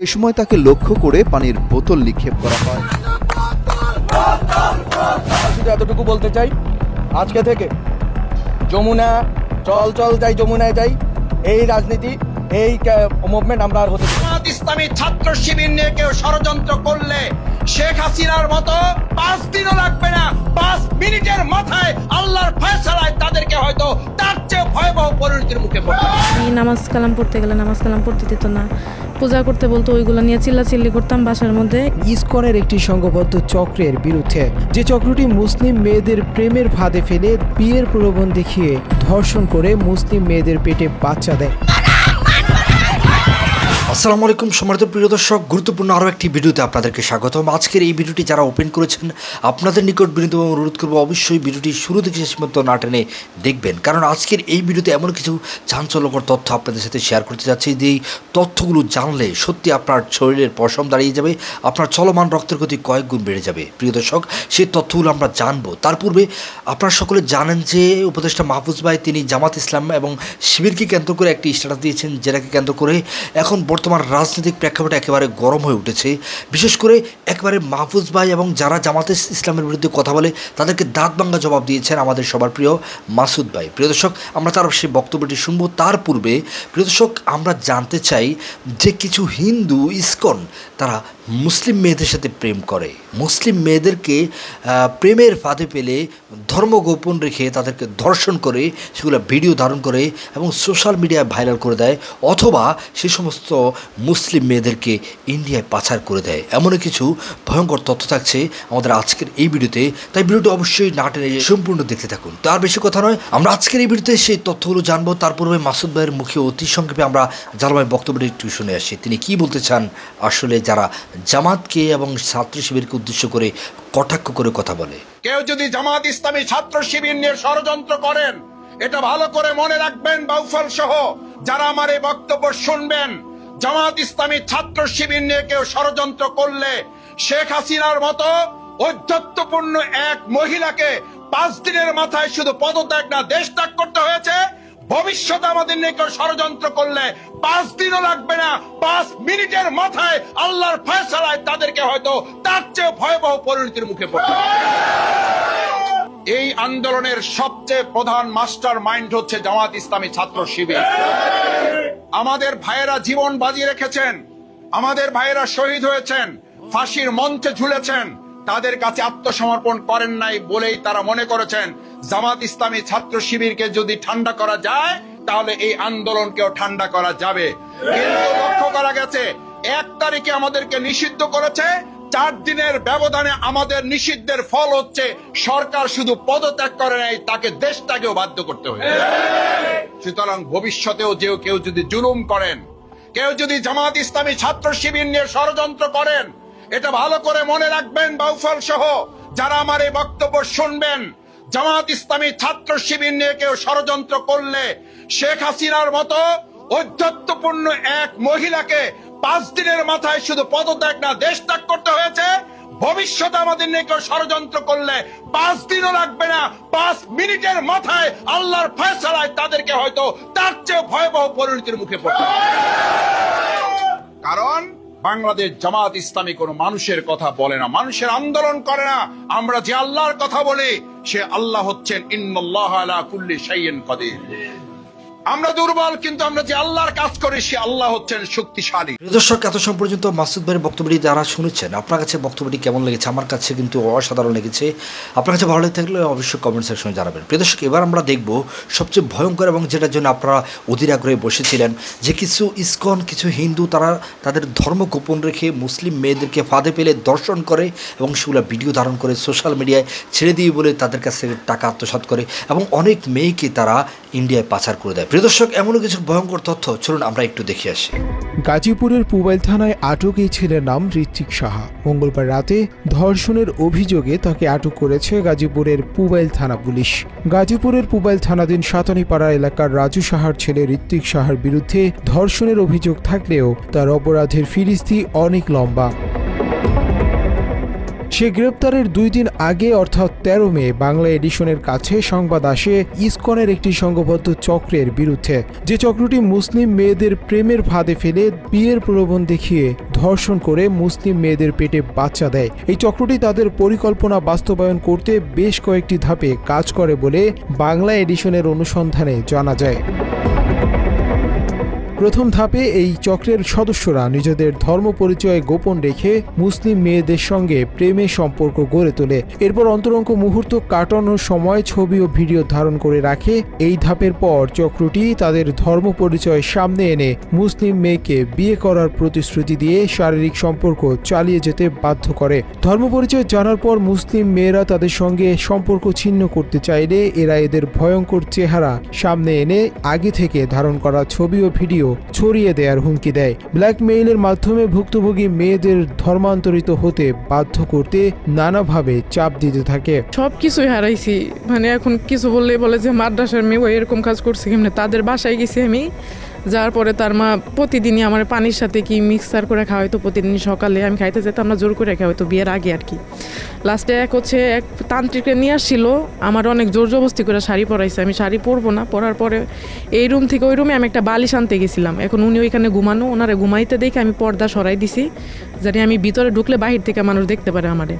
এ সময় তাকে লক্ষ্য করে পানির বোতল নিক্ষেপ করা হয়। শুধু এতটুকু বলতে চাই আজকে থেকে যমুনা চল চল যাই যমুনায় যাই এই রাজনীতি এই মুভমেন্ট আমরা আর হতে ইসলামী ছাত্র শিবির নিয়ে কেউ ষড়যন্ত্র করলে শেখ হাসিনার মতো পাঁচ দিনও লাগবে না পাঁচ মিনিটের মাথায় আল্লাহর ফয়সালায় পরিণতির মুখে পড়ে আমি নামাজ কালাম পড়তে গেলে নামাজ কালাম পড়তে দিত না। পূজা করতে বলতো ওইগুলো নিয়ে চিল্লাচিল্লি করতাম বাসার মধ্যে। ইসকনের একটি সংঘবদ্ধ চক্রের বিরুদ্ধে যে চক্রটি মুসলিম মেয়েদের প্রেমের ফাঁদে ফেলে বিয়ের প্রলোভন দেখিয়ে ধর্ষণ করে মুসলিম মেয়েদের পেটে বাচ্চা দেয়। আসসালামু আলাইকুম, সম্মানিত প্রিয় দর্শক, গুরুত্বপূর্ণ আরও একটি ভিডিওতে আপনাদেরকে স্বাগতম। আজকের এই ভিডিওটি যারা ওপেন করেছেন, আপনাদের নিকট বিনীত অনুরোধ করব অবশ্যই ভিডিওটি শুরু থেকে শেষ পর্যন্ত না টেনে দেখবেন। কারণ আজকের এই ভিডিওতে এমন কিছু চাঞ্চল্যকর তথ্য আপনাদের সাথে শেয়ার করতে যাচ্ছি যে তথ্যগুলো জানলে সত্যি আপনার শরীরের পশম দাঁড়িয়ে যাবে, আপনার চলমান রক্তের গতি কয়েক গুণ বেড়ে যাবে। প্রিয় দর্শক, সেই তথ্যগুলো আমরা জানব। তার পূর্বে আপনারা সকলে জানেন যে উপদেষ্টা মাহফুজ ভাই তিনি জামাত ইসলাম এবং শিবিরকে কেন্দ্র করে একটি স্ট্যাটাস দিয়েছেন, যেটাকে কেন্দ্র করে এখন বর্তমান রাজনৈতিক প্রেক্ষাপটে একেবারে গরম হয়ে উঠেছে। বিশেষ করে একেবারে মাহফুজ ভাই এবং যারা জামাতে ইসলামের বিরুদ্ধে কথা বলে, তাদেরকে দাঁত ভাঙ্গা জবাব দিয়েছেন আমাদের সবার প্রিয় মাসুদ ভাই। প্রিয় দর্শক, আমরা তার সেই বক্তব্যটি শুনব। তার পূর্বে, প্রিয় দর্শক, আমরা জানতে চাই যে কিছু হিন্দু ইসকন, তারা মুসলিম মেয়েদের সাথে প্রেম করে। মুসলিম মেয়েদেরকে প্রেমের ফাঁদে পেলে ধর্ম গোপন রেখে তাদেরকে ধর্ষণ করে, সেগুলো ভিডিও ধারণ করে এবং সোশ্যাল মিডিয়ায় ভাইরাল করে দেয় অথবা সে সমস্ত মুসলিম মেয়েদেরকে ইন্ডিয়ায় পাচার করে দেয়। এমনই কিছু ভয়ঙ্কর তথ্য থাকছে আমাদের আজকের এই ভিডিওতে। তাই ভিডিওটি অবশ্যই না টেনে সম্পূর্ণ দেখতে থাকুন। তার বেশি কথা নয়, আমরা আজকের এই ভিডিওতে সেই তথ্যগুলো জানব। তার পূর্বে মাসুদ ভাইয়ের মুখে অতি সংক্ষেপে আমরা জালমাই বক্তব্যটি একটু শুনে আসি। তিনি কি বলতে চান? আসলে যারা জামাতকে এবং ছাত্র শিবিরকে উদ্দেশ্য করে কটাক্ষ করে কথা বলে। কেউ যদি জামাত ইসলামী ছাত্র শিবির নিয়ে ষড়যন্ত্র করেন, এটা ভালো করে মনে রাখবেন বাউফল সহ, যারা আমার এই বক্তব্য শুনবেন। জামাত ইসলামী ছাত্র শিবির নিয়ে কেউ ষড়যন্ত্র করলে শেখ হাসিনার মতো ঔদ্ধত্যপূর্ণ এক মহিলাকে পাঁচ দিনের মাথায় শুধু পদত্যাগ না, দেশ ত্যাগ করতে হয়েছে। ভবিষ্যতে আমাদের নিকট ষড়যন্ত্র করলে পাঁচ দিনও লাগবে না, পাঁচ মিনিটের মাথায় আল্লাহর ফয়সালায় তাদেরকে হয়তো তার চেয়ে ভয়াবহ পরিণতির মুখে পড়তে হবে। এই আন্দোলনের সবচেয়ে প্রধান মাস্টার মাইন্ড হচ্ছে জামাত ইসলামী ছাত্র শিবির আমাদের ভাইয়েরা জীবন বাজি রেখেছেন, আমাদের ভাইয়েরা শহীদ হয়েছেন, ফাঁসির মঞ্চে ঝুলেছেন তাদের কাছে আত্মসমর্পণ করেন নাই বলেই তারা মনে করেছেন, জামাত ইসলামী ছাত্র শিবিরকে যদি ঠান্ডা করা যায়, তাহলে এই আন্দোলনকেও ঠান্ডা করা যাবে। কিন্তু লক্ষ্য করা গেছে, এক তারিখে আমাদেরকে নিষিদ্ধ করেছে, চার দিনের ব্যবধানে আমাদের নিষিদ্ধের ফল হচ্ছে, সরকার শুধু পদত্যাগ করে নাই, তাকে দেশটাকেও বাধ্য করতে হয়েছে। সুতরাং ভবিষ্যতেও যে কেউ যদি জুলুম করেন, কেউ যদি জামাত ইসলামী ছাত্র শিবির নিয়ে ষড়যন্ত্র করেন এটা ভালো করে মনে রাখবেন, বাউফল সহ, যারা আমার এই বক্তব্য শুনবেন জামাত ইসলামী ছাত্র শিবির নিয়ে কেউ ষড়যন্ত্র করলে শেখ হাসিনার মতো ঔদ্ধত্যপূর্ণ এক মহিলাকে পাঁচ দিনের মাথায় শুধু পদত্যাগ না, দেশ ত্যাগ করতে হয়েছে ভবিষ্যতে আমাদের নিয়ে কেউ ষড়যন্ত্র করলে পাঁচ দিনও লাগবে না, পাঁচ মিনিটের মাথায় আল্লাহর ফয়সালায় তাদেরকে হয়তো তার চেয়ে ভয়াবহ পরিণতির মুখে পড়তে হবে। কারণ বাংলাদেশ জামাত ইসলামী কোনো মানুষের কথা বলে না, মানুষের আন্দোলন করে না। আমরা যে আল্লাহর কথা বলি, সে আল্লাহ হচ্ছেন ইন্নআল্লাহ আলা কুল্লি সাইয়েন কাদির। আমরা দুর্বল, কিন্তু আমরা যে আল্লাহর কাজ করি, সে আল্লাহ হচ্ছেন শক্তিশালী। দর্শক, এত পর্যন্ত মাসুদ ভাইয়ের বক্তব্যটি যারা শুনেছেন, আপনার কাছে বক্তব্যটি কেমন লেগেছে? আমার কাছে কিন্তু অসাধারণ লেগেছে। আপনার কাছে ভালো লেগে থাকলে অবশ্যই কমেন্ট সেকশনে জানাবেন। প্রিয় দর্শক, এবার আমরা দেখব সবচেয়ে ভয়ঙ্কর এবং যেটার জন্য আপনারা অধীর আগ্রহে বসেছিলেন, যে কিছু ইসকন, কিছু হিন্দু তারা তাদের ধর্ম গোপন রেখে মুসলিম মেয়েদেরকে ফাঁদে পেলে দর্শন করে এবং সেগুলো ভিডিও ধারণ করে সোশ্যাল মিডিয়ায় ছেড়ে দিয়ে বলে তাদের কাছ থেকে টাকা আত্মসাৎ করে এবং অনেক মেয়েকে তারা ইন্ডিয়ায় পাচার করে দেয়। প্রিয় দর্শক কিছু ভয়ঙ্কর তথ্য। চলুন আমরা একটু দেখে আসি। গাজীপুরের পুবাইল থানায় আটক এই ছেলের নাম ঋত্বিক সাহা। মঙ্গলবার রাতে ধর্ষণের অভিযোগে তাকে আটক করেছে গাজীপুরের পুবাইল থানা পুলিশ। গাজীপুরের পুবাইল থানাধীন সাতানিপাড়া এলাকার রাজু সাহার ছেলে ঋত্বিক সাহার বিরুদ্ধে ধর্ষণের অভিযোগ থাকলেও তার অপরাধের ফিরিস্তি অনেক লম্বা। সে গ্রেপ্তারের দুই দিন আগে, অর্থাৎ তেরো মে, বাংলা এডিশনের কাছে সংবাদ আসে ইসকনের একটি সংঘবদ্ধ চক্রের বিরুদ্ধে। যে চক্রটি মুসলিম মেয়েদের প্রেমের ফাঁদে ফেলে বিয়ের প্রলোভন দেখিয়ে ধর্ষণ করে মুসলিম মেয়েদের পেটে বাচ্চা দেয়। এই চক্রটি তাদের পরিকল্পনা বাস্তবায়ন করতে বেশ কয়েকটি ধাপে কাজ করে বলে বাংলা এডিশনের অনুসন্ধানে জানা যায়। প্রথম ধাপে এই চক্রের সদস্যরা নিজেদের ধর্ম পরিচয় গোপন রেখে মুসলিম মেয়েদের সঙ্গে প্রেমের সম্পর্ক গড়ে তোলে। এরপর অন্তরঙ্গ মুহূর্ত কাটানোর সময় ছবি ও ভিডিও ধারণ করে রাখে। এই ধাপের পর চক্রটি তাদের ধর্ম পরিচয় সামনে এনে মুসলিম মেয়েকে বিয়ে করার প্রতিশ্রুতি দিয়ে শারীরিক সম্পর্ক চালিয়ে যেতে বাধ্য করে। ধর্ম পরিচয় জানার পর মুসলিম মেয়েরা তাদের সঙ্গে সম্পর্ক ছিন্ন করতে চাইলে এরা এদের ভয়ঙ্কর চেহারা সামনে এনে আগে থেকে ধারণ করা ছবি ও ভিডিও ছড়িয়ে দেওয়ার হুমকি দেয়। ব্ল্যাকমেইলের মাধ্যমে ভুক্তভোগী মেয়েদের ধর্মান্তরিত হতে বাধ্য করতে নানাভাবে চাপ দিতে থাকে। সব কিছুই হারাইছি। মানে এখন কিছু বললে বলে যে, মাদ্রাসার মেয়ে এরকম কাজ করছে কেমনে? তাদের বাসায় গেছি আমি। যার পরে তার মা প্রতিদিনই আমার পানির সাথে কি মিক্সার করে খাওয়া হতো প্রতিদিন সকালে আমি খাইতে যেতাম না, জোর করে খাওয়া হতো বিয়ের আগে আর কি। লাস্টে এক হচ্ছে এক তান্ত্রিককে নিয়ে আসছিল, আমার অনেক জোর জবস্তি করে শাড়ি পরাইছে, আমি শাড়ি পরবো না, পরার পরে এই রুম থেকে ওই রুমে আমি একটা বালিশ আনতে গেছিলাম। এখন উনি ওইখানে ঘুমানো, ওনারে ঘুমাইতে দেখে আমি পর্দা সরাই দিছি, জানি আমি ভিতরে ঢুকলে বাহির থেকে মানুষ দেখতে পারে আমারে।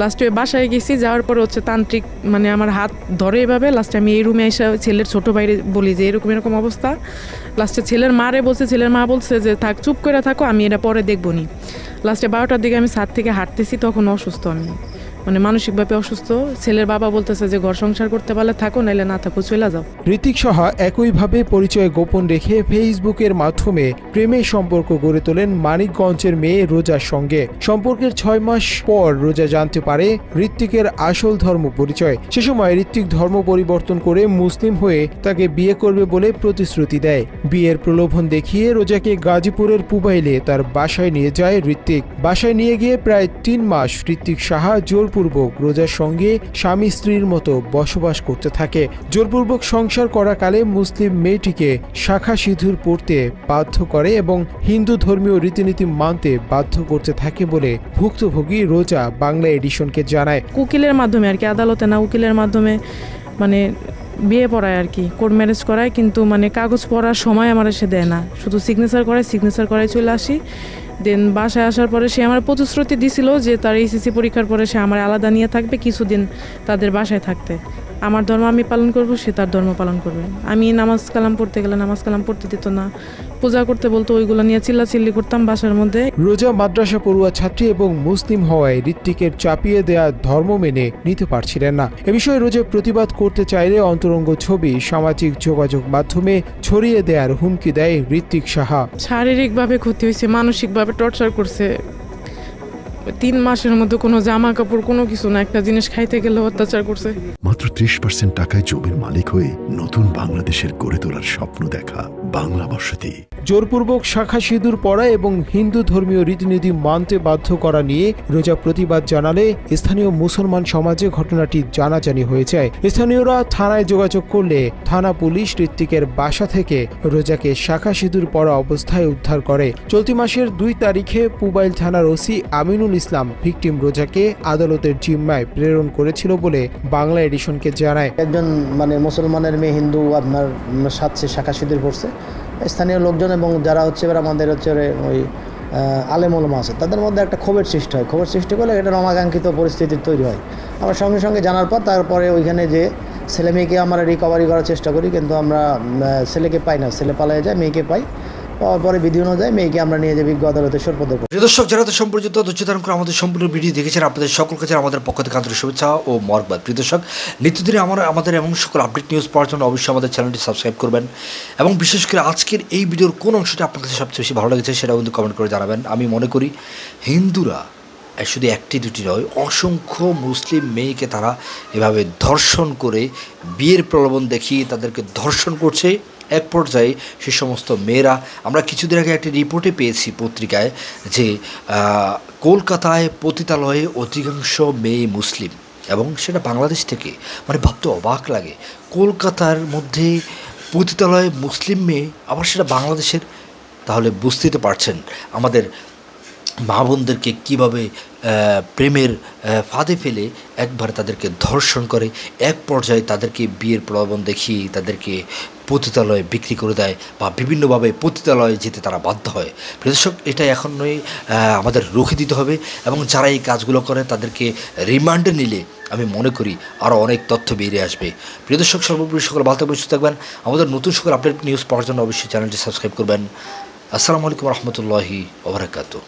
লাস্টে বাসায় গেছি, যাওয়ার পরে হচ্ছে তান্ত্রিক মানে আমার হাত ধরে এভাবে লাস্টে আমি এই রুমে এসে ছেলের ছোট বাইরে বলি যে এরকম এরকম অবস্থা। লাস্টে ছেলের মারে বলছে, ছেলের মা বলছে যে, থাক, চুপ করে থাকো, আমি এটা পরে দেখব নি। লাস্টে বারোটার দিকে আমি ছাদ থেকে হাঁটতেছি, তখন অসুস্থ আমি। মানে মানসিকভাবে অসুস্থ, ছেলের বাবা বলতেছে যে ঘর সংসার করতে পারলে থাকো, নাইলে না থাকো, চলে যাও। ঋতিক সাহা একইভাবে পরিচয় গোপন রেখে ফেসবুকের মাধ্যমে প্রেমের সম্পর্ক গড়ে তোলেন মানিকগঞ্জের মেয়ে রোজার সঙ্গে। সম্পর্কের ছয় মাস পর রোজা জানতে পারে ঋত্বিকের আসল ধর্ম পরিচয়। সে সময় ঋত্বিক ধর্ম পরিবর্তন করে মুসলিম হয়ে তাকে বিয়ে করবে বলে প্রতিশ্রুতি দেয়। বিয়ের প্রলোভন দেখিয়ে রোজাকে গাজীপুরের পুবাইলে তার বাসায় নিয়ে যায় ঋত্বিক বাসায় নিয়ে গিয়ে প্রায় তিন মাস ঋত্বিক সাহা জোরপূর্বক রোজার সঙ্গে স্বামী স্ত্রীর মতো বসবাস করতে থাকে। জোরপূর্বক সংসার করাকালে মুসলিম মেয়েটিকে শাখা সিঁধুর পড়তে বাধ্য করে এবং হিন্দু ধর্মীয় রীতিনীতি মানতে বাধ্য করতে থাকে বলে ভুক্তভোগী রোজা বাংলা এডিশনকে জানায়। উকিলের মাধ্যমে আর কি, আদালতে না উকিলের মাধ্যমে মানে বিয়ে পড়ায় আর কি কোর্ট ম্যারেজ করায়, কিন্তু মানে কাগজ পড়ার সময় আমার এসে দেয় না। শুধু সিগনেচার করায় সিগনেচার করায় চলে আসি। দেন বাসায় আসার পরে সে আমার প্রতিশ্রুতি দিছিল যে তার এইসিসি পরীক্ষার পরে সে আমার আলাদা নিয়ে থাকবে, কিছুদিন তাদের বাসায় থাকতে। আমার ধর্ম আমি পালন করব সে তার ধর্ম পালন করবে। আমি নামাজ কালাম পড়তে গেলে নামাজ কালাম পড়তে দিত না। পূজা করতে বলতো ওইগুলো নিয়ে চিল্লাচিল্লি করতাম বাসার মধ্যে। রোজা মাদ্রাসা পড়ুয়া ছাত্রী এবং মুসলিম হওয়ায় ঋত্বিকের চাপিয়ে দেয়া ধর্ম মেনে নিতে পারছিলেন না। এ বিষয়ে রোজা প্রতিবাদ করতে চাইলে অন্তরঙ্গ ছবি সামাজিক যোগাযোগ মাধ্যমে ছড়িয়ে দেওয়ার হুমকি দেয় ঋত্বিক সাহা। শারীরিকভাবে ক্ষতি হয়েছে মানসিকভাবে টর্চার করছে। তিন মাসের মধ্যে কোনো জামা কাপড় কোনো কিছু না একটা জিনিস খাইতে গেলে অত্যাচার করছে। মাত্র ত্রিশ পার্সেন্ট টাকায় জমির মালিক হয়ে নতুন বাংলাদেশের গড়ে তোলার স্বপ্ন দেখা বাংলা বসতি। জোরপূর্বক শাখা সিঁদুর পরা এবং হিন্দু ধর্মীয় রীতিনীতি মানতে বাধ্য করা নিয়ে রোজা প্রতিবাদ জানালে স্থানীয় মুসলমান সমাজে ঘটনাটি জানাজানি হয়ে যায়। স্থানীয়রা থানায় যোগাযোগ করলে থানা পুলিশ ঋত্বিকের বাসা থেকে রোজাকে শাখা সিঁদুর পরা অবস্থায় উদ্ধার করে। চলতি মাসের দুই তারিখে পুবাইল থানার ওসি আমিনুল ইসলাম ভিকটিম রোজাকে আদালতের জিম্মায় প্রেরণ করেছিল বলে বাংলা এডিশনকে জানায়। একজন মানে মুসলমানের মেয়ে হিন্দু, আপনার সাতশে শাখা সিঁদুর পড়ছে। স্থানীয় লোকজন এবং যারা হচ্ছে এবার আমাদের হচ্ছে ওই আলেম ওলমা আছে, তাদের মধ্যে একটা ক্ষোভের সৃষ্টি হয়। ক্ষোভের সৃষ্টি করলে এটা অনাকাঙ্ক্ষিত পরিস্থিতির তৈরি হয়। আমরা সঙ্গে সঙ্গে জানার পর তারপরে ওইখানে যে ছেলে মেয়েকে আমরা রিকভারি করার চেষ্টা করি, কিন্তু আমরা ছেলেকে পাই না। ছেলে পালায় যায়, মেয়েকে পাই। পাওয়ার পরে বিধি অনুযায়ী মেয়েকে আমরা নিয়ে যাই বিজ্ঞ আদালতে সোরপদ দর্শক, যারা তো সম্পর্কিত ধারণ করে আমাদের সম্পূর্ণ ভিডিও দেখেছেন, আপনাদের সকল কাছে আমাদের পক্ষ থেকে আন্তরিক শুভেচ্ছা ও মর্বাদ প্রিয় দর্শক, নিত্যদিনে আমার, আমাদের এমন সকল আপডেট নিউজ পাওয়ার জন্য অবশ্যই আমাদের চ্যানেলটি সাবস্ক্রাইব করবেন এবং বিশেষ করে আজকের এই ভিডিওর কোন অংশটি আপনার কাছে সবচেয়ে বেশি ভালো লেগেছে সেটাও কিন্তু কমেন্ট করে জানাবেন। আমি মনে করি হিন্দুরা শুধু একটি দুটি নয়, অসংখ্য মুসলিম মেয়েকে তারা এভাবে ধর্ষণ করে, বিয়ের প্রলোভন দেখিয়ে তাদেরকে ধর্ষণ করছে। এক পর্যায়ে সে সমস্ত মেয়েরা, আমরা কিছুদিন আগে একটি রিপোর্টে পেয়েছি পত্রিকায় যে কলকাতায় পতিতালয়ে অধিকাংশ মেয়ে মুসলিম এবং সেটা বাংলাদেশ থেকে। মানে ভাবতে অবাক লাগে, কলকাতার মধ্যে পতিতালয়ে মুসলিম মেয়ে, আবার সেটা বাংলাদেশের? তাহলে বুঝতেই তো পারছেন, আমাদের মা বোনদেরকে কীভাবে প্রেমের ফাঁদে ফেলে একবার তাদেরকে ধর্ষণ করে, এক পর্যায়ে তাদেরকে বিয়ের প্রলোভন দেখিয়ে তাদেরকে পতিতালয়ে বিক্রি করে দেয় বা বিভিন্নভাবে পতিতালয়ে যেতে তারা বাধ্য হয়। প্রদর্শক এটা এখনই আমাদের রুখে দিতে হবে এবং যারা এই কাজগুলো করে তাদেরকে রিমান্ডে নিলে আমি মনে করি আরও অনেক তথ্য বেরিয়ে আসবে। প্রিয়দর্শক সর্বোপরি সকল ভালো থাকবেন থাকবেন। আমাদের নতুন সকল আপডেট নিউজ পাওয়ার জন্য অবশ্যই চ্যানেলটি সাবস্ক্রাইব করবেন। আসসালামু আলাইকুম রহমতুল্লাহি ওবরাকাতু